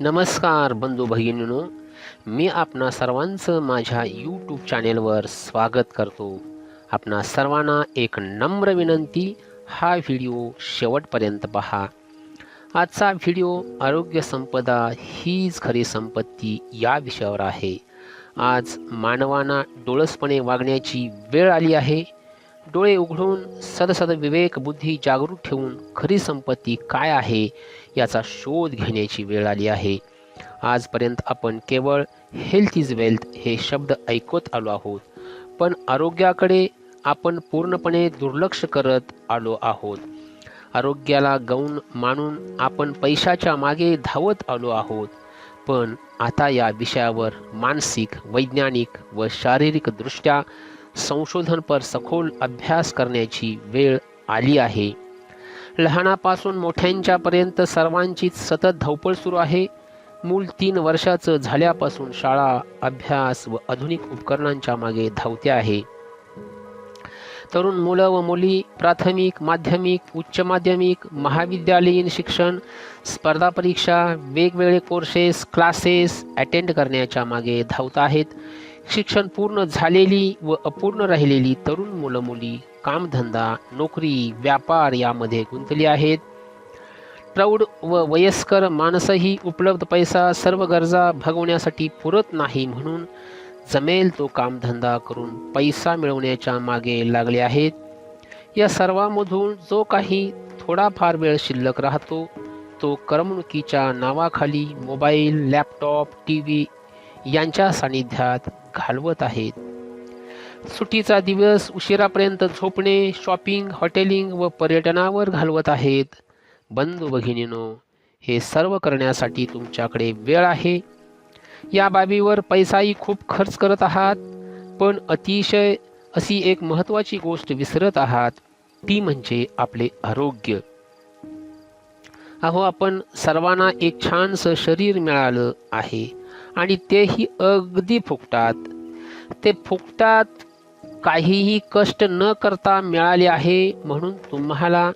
नमस्कार बंधू भगिनीनो मी आपणा सर्वांचं माझ्या यूट्यूब चॅनेलवर स्वागत करतो. आपणा सर्वांना एक नम्र विनंती हा व्हिडिओ शेवटपर्यंत पहा. आजचा व्हिडिओ आरोग्य संपदा हीच खरी संपत्ती या विषयावर आहे. आज मानवांना डोळसपणे वागण्याची वेळ आली आहे. डोळे उघडून सदसद विवेक बुद्धी जागरूक ठेवून खरी संपत्ती काय आहे याचा शोध घेण्याची वेळ आली आहे. आजपर्यंत आपण केवळ हेल्थ इज वेल्थ हे शब्द ऐकत आलो आहोत पण आरोग्याकडे आपण पूर्णपणे दुर्लक्ष करत आलो आहोत. आरोग्याला गौण मानून आपण पैशाच्या मागे धावत आलो आहोत पण आता या विषयावर मानसिक वैज्ञानिक व शारीरिकदृष्ट्या संशोधनपर सखोल अभ्यास करण्याची वेळ आली आहे. लहानापासून मोठ्यांच्यापर्यंत सर्वांचीच सतत धावपळ सुरू आहे. मूल तीन वर्षाचं झाल्यापासून शाळा अभ्यास व आधुनिक उपकरणांच्या मागे धावते आहे. तरुण मुलं व मुली प्राथमिक माध्यमिक उच्च माध्यमिक महाविद्यालयीन शिक्षण स्पर्धा परीक्षा वेगवेगळे कोर्सेस क्लासेस अटेंड करण्याच्या मागे धावत आहेत. शिक्षण पूर्ण झालेली व अपूर्ण राहिलेली तरुण मुलं मुली कामधंदा नोकरी व्यापार यामध्ये गुंतली आहेत. प्रौढ व वयस्कर माणसंही उपलब्ध पैसा सर्व गरजा भागवण्यासाठी पुरत नाही म्हणून जमेल तो कामधंदा करून पैसा मिळवण्याच्या मागे लागले आहेत. या सर्वांमधून जो काही थोडाफार वेळ शिल्लक राहतो तो करमणुकीच्या नावाखाली मोबाईल लॅपटॉप टी व्ही यांच्या सानिध्यात घालवत आहेत. सुट्टीचा दिवस उशिरापर्यंत झोपणे शॉपिंग हॉटेलिंग व पर्यटनावर घालवत आहेत. बंधू भगिनीनो हे सर्व करण्यासाठी तुमच्याकडे वेळ आहे. या बाबीवर पैसाही खूप खर्च करत आहात पण अतिशय अशी एक महत्त्वाची गोष्ट विसरत आहात ती म्हणजे आपले आरोग्य. अहो आपण सर्वांना एक छानसं शरीर मिळालं आहे. आणि तेही अगदी फुकटात. ते फुकटात काहीही कष्ट न करता मिळाले आहे म्हणून तुम्हाला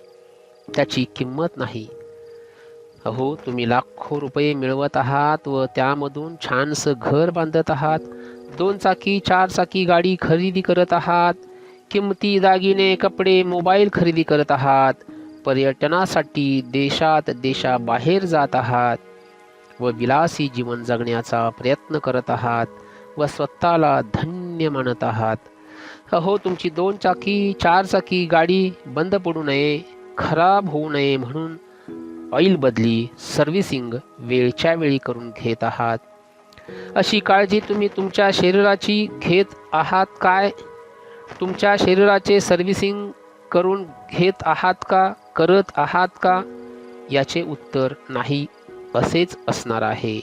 त्याची किंमत नाही. अहो तुम्ही लाखो रुपये मिळवत आहात व त्यामधून छानसं घर बांधत आहात. दोन चाकी चार चाकी गाडी खरेदी करत आहात. किमती दागिने कपडे मोबाईल खरेदी करत आहात. पर्यटनासाठी देशात देशाबाहेर जात आहात. व विलासी जीवन जगण्याचा प्रयत्न करत आहात व स्वतःला धन्य मानत आहात. अहो तुमची दोन चाकी चार चाकी गाडी बंद पडू नये खराब होऊ नये म्हणून ऑइल बदली सर्व्हिसिंग वेळच्या वेळी करून घेत आहात. अशी काळजी तुम्ही तुमच्या शरीराची घेत आहात काय? तुमच्या शरीराचे सर्व्हिसिंग करून घेत आहात का करत आहात का? याचे उत्तर नाही. असेच असणार आहे.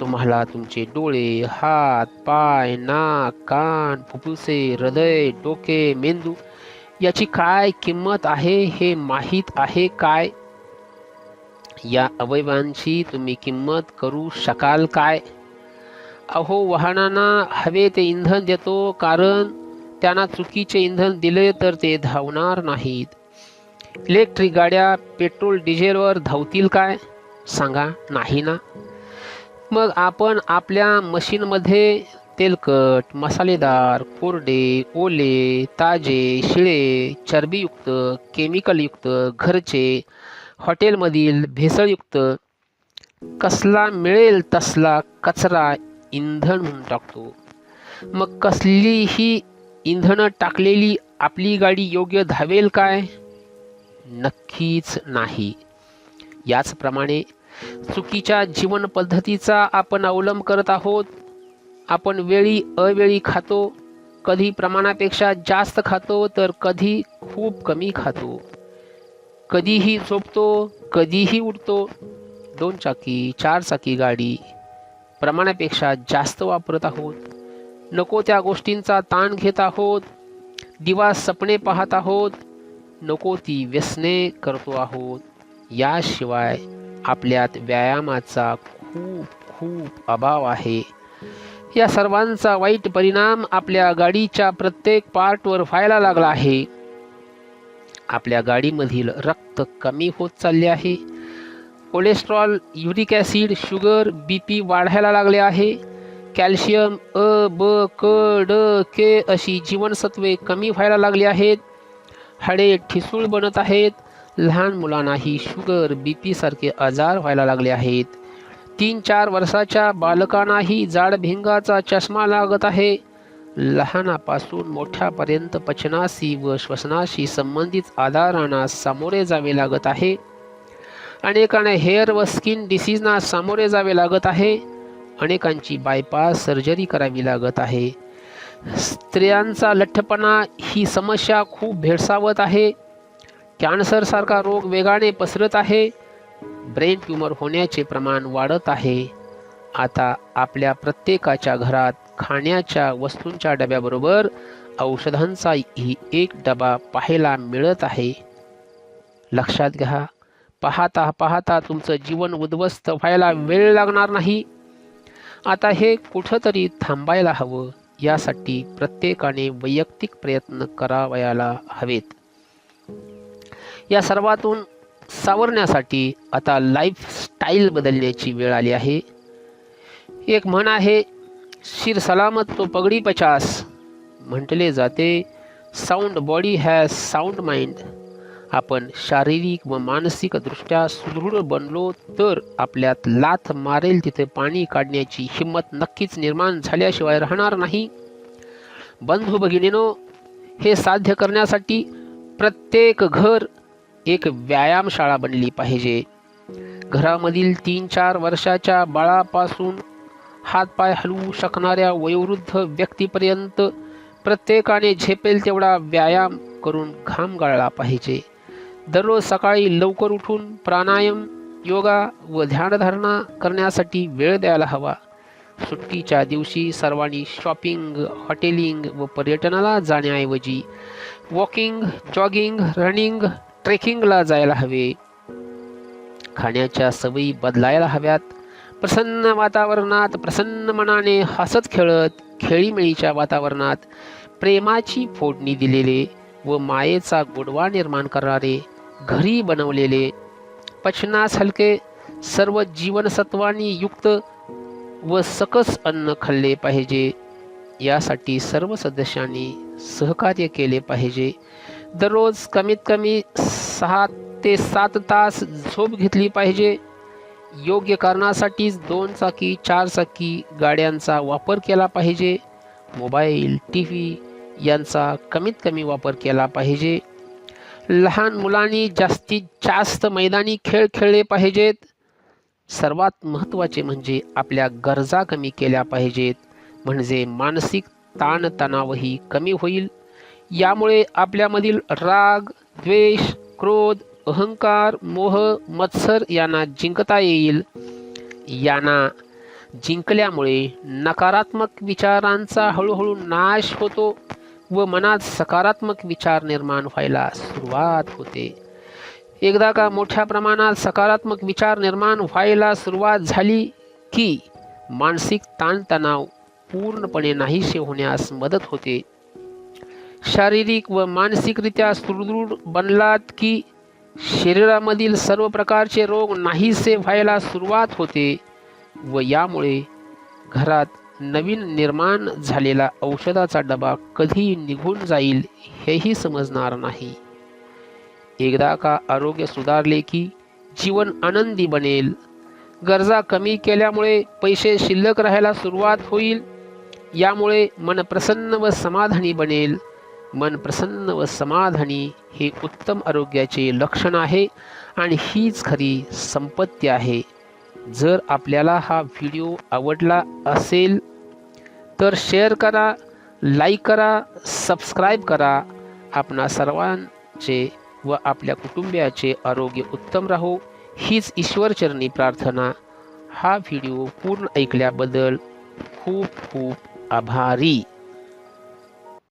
तुम्हाला तुमचे डोळे हात पाय नाक कान फुफ्फुसे हृदय डोके मेंदू याची काय किंमत आहे हे माहीत आहे काय? या अवयवांची तुम्ही किंमत करू शकाल काय? अहो वाहनांना हवे ते इंधन देतो कारण त्यांना चुकीचे इंधन दिले तर ते धावणार नाहीत. इलेक्ट्रिक गाड्या पेट्रोल डिझेलवर धावतील काय? सांगा नाही ना? मग आपण आपल्या मशीनमध्ये तेलकट मसालेदार कोरडे ओले ताजे शिळे चरबीयुक्त केमिकलयुक्त घरचे हॉटेलमधील भेसळयुक्त कसला मिळेल तसला कचरा इंधन म्हणून टाकतो. मग कसलीही इंधनं टाकलेली आपली गाडी योग्य धावेल काय? नक्कीच नाही. याचप्रमाणे चुकीच्या जीवन पद्धतीचा आपण अवलंब करत आहोत. आपण वेळी अवेळी खातो. कधी प्रमाणापेक्षा जास्त खातो तर कधी खूप कमी खातो. कधीही झोपतो कधीही उठतो. दोन चाकी चार चाकी गाडी प्रमाणापेक्षा जास्त वापरत आहोत. नको त्या गोष्टींचा ताण घेत आहोत. दिवा सपने पाहत आहोत. नको ती व्यसने करतो आहोत. याशिवाय आपल्यात व्यायामाचा खूप खूप अभाव आहे. या सर्वांचा वाईट परिणाम आपल्या गाडीच्या प्रत्येक पार्टवर व्हायला लागला आहे. आपल्या गाडीमधील रक्त कमी होत चालले आहे. Cholesterol uric acid sugar B P वाढायला लागले आहे. कॅल्शियम अ ब क ड के अशी जीवनसत्वे कमी व्हायला लागली आहेत. हाडे ठिसूळ बनत आहेत. लहान मुलांनाही शुगर बी पीसारखे आजार व्हायला लागले आहेत. तीन चार वर्षाच्या बालकांनाही जाड भिंगाचा चष्मा लागत आहे. लहानापासून मोठ्यापर्यंत पचनाशी व श्वसनाशी संबंधित आजारांना सामोरे जावे लागत आहे. अनेकांना हेअर व स्किन डिसीजना सामोरे जावे लागत आहे. अनेकांची बायपास सर्जरी करावी लागत आहे. स्त्रियांचा लठ्ठपणा ही समस्या खूप भेडसावत आहे. कॅन्सरसारखा रोग वेगाने पसरत आहे. ब्रेन ट्यूमर होण्याचे प्रमाण वाढत आहे. आता आपल्या प्रत्येकाच्या घरात खाण्याच्या वस्तूंच्या डब्याबरोबर औषधांचाही एक डबा पाहायला मिळत आहे. लक्षात घ्या पाहता पाहता तुमचं जीवन उद्ध्वस्त व्हायला वेळ लागणार नाही. आता हे कुठंतरी थांबायला हवं यासाठी प्रत्येकाने वैयक्तिक प्रयत्न करावयाला हवेत. या सर्वातून सावरण्यासाठी आता लाईफस्टाईल बदलण्याची वेळ आली आहे. एक म्हण आहे शिर सलामत तो पगडी पचास. म्हटले जाते sound body has sound mind आपण शारीरिक व मानसिकदृष्ट्या सुदृढ बनलो तर आपल्यात लाथ मारेल तिथे पाणी काढण्याची हिंमत नक्कीच निर्माण झाल्याशिवाय राहणार नाही. बंधू भगिनीनो हे साध्य करण्यासाठी प्रत्येक घर एक व्यायामशाळा बनली पाहिजे. घरामधील तीन चार वर्षाच्या बाळापासून हातपाय हलवू शकणाऱ्या वयोवृद्ध व्यक्तीपर्यंत प्रत्येकाने झेपेल तेवढा व्यायाम करून घाम गाळला पाहिजे. दररोज सकाळी लवकर उठून प्राणायाम योगा व ध्यानधारणा करण्यासाठी वेळ द्यायला हवा. सुट्टीच्या दिवशी सर्वांनी शॉपिंग हॉटेलिंग व पर्यटनाला जाण्याऐवजी वॉकिंग जॉगिंग रनिंग ट्रेकिंगला जायला हवे. खाण्याच्या सवयी बदलायला हव्यात. प्रसन्न वातावरणात प्रसन्न मनाने हसत खेळत खेळीमेळीच्या वातावरणात प्रेमाची फोडणी दिलेले व मायेचा गोडवा निर्माण करणारे घरी बनवलेले पचनास हलके सर्व जीवनसत्वांनी युक्त व सकस अन्न खाल्ले पाहिजे. यासाठी सर्व सदस्यांनी सहकार्य केले पाहिजे. दररोज कमीत कमी सहा ते सात तास झोप घेतली पाहिजे. योग्य कारणासाठीच दोन चाकी चार चाकी गाड्यांचा वापर केला पाहिजे. मोबाईल टी व्ही यांचा कमीत कमी वापर केला पाहिजे. लहान मुलांनी जास्तीत जास्त मैदानी खेळ खेळले पाहिजेत. सर्वात महत्त्वाचे म्हणजे आपल्या गरजा कमी केल्या पाहिजेत. म्हणजे मानसिक ताणतणावही कमी होईल. यामुळे आपल्यामधील राग द्वेष क्रोध अहंकार मोह मत्सर यांना जिंकता येईल. यांना जिंकल्यामुळे नकारात्मक विचारांचा हळूहळू नाश होतो व मनात सकारात्मक विचार निर्माण व्हायला सुरुवात होते. एकदा का मोठ्या प्रमाणात सकारात्मक विचार निर्माण व्हायला सुरुवात झाली की मानसिक ताणतणाव पूर्णपणे नाहीसे होण्यास मदत होते. शारीरिक व मानसिकरित्या सुदृढ बनलात की शरीरामधील सर्व प्रकारचे रोग नाहीसे व्हायला सुरुवात होते व यामुळे घरात नवीन निर्माण झालेला औषधाचा डबा कधी निघून जाईल हेही समजणार नाही. एकदा का आरोग्य सुधारले की जीवन आनंदी बनेल. गरजा कमी केल्यामुळे पैसे शिल्लक राहायला सुरुवात होईल. यामुळे मन प्रसन्न व समाधानी बनेल. मन प्रसन्न व समाधानी हे उत्तम आरोग्याचे लक्षण आहे आणि हीच खरी संपत्ती आहे. जर आपल्याला हा व्हिडिओ आवडला असेल तर शेअर करा लाईक करा सबस्क्राईब करा. आपणा सर्वांचे व आपल्या कुटुंबियाचे आरोग्य उत्तम राहो. हीच ईश्वरचरणी प्रार्थना. हा व्हिडिओ पूर्ण ऐकल्याबद्दल खूप खूप आभारी.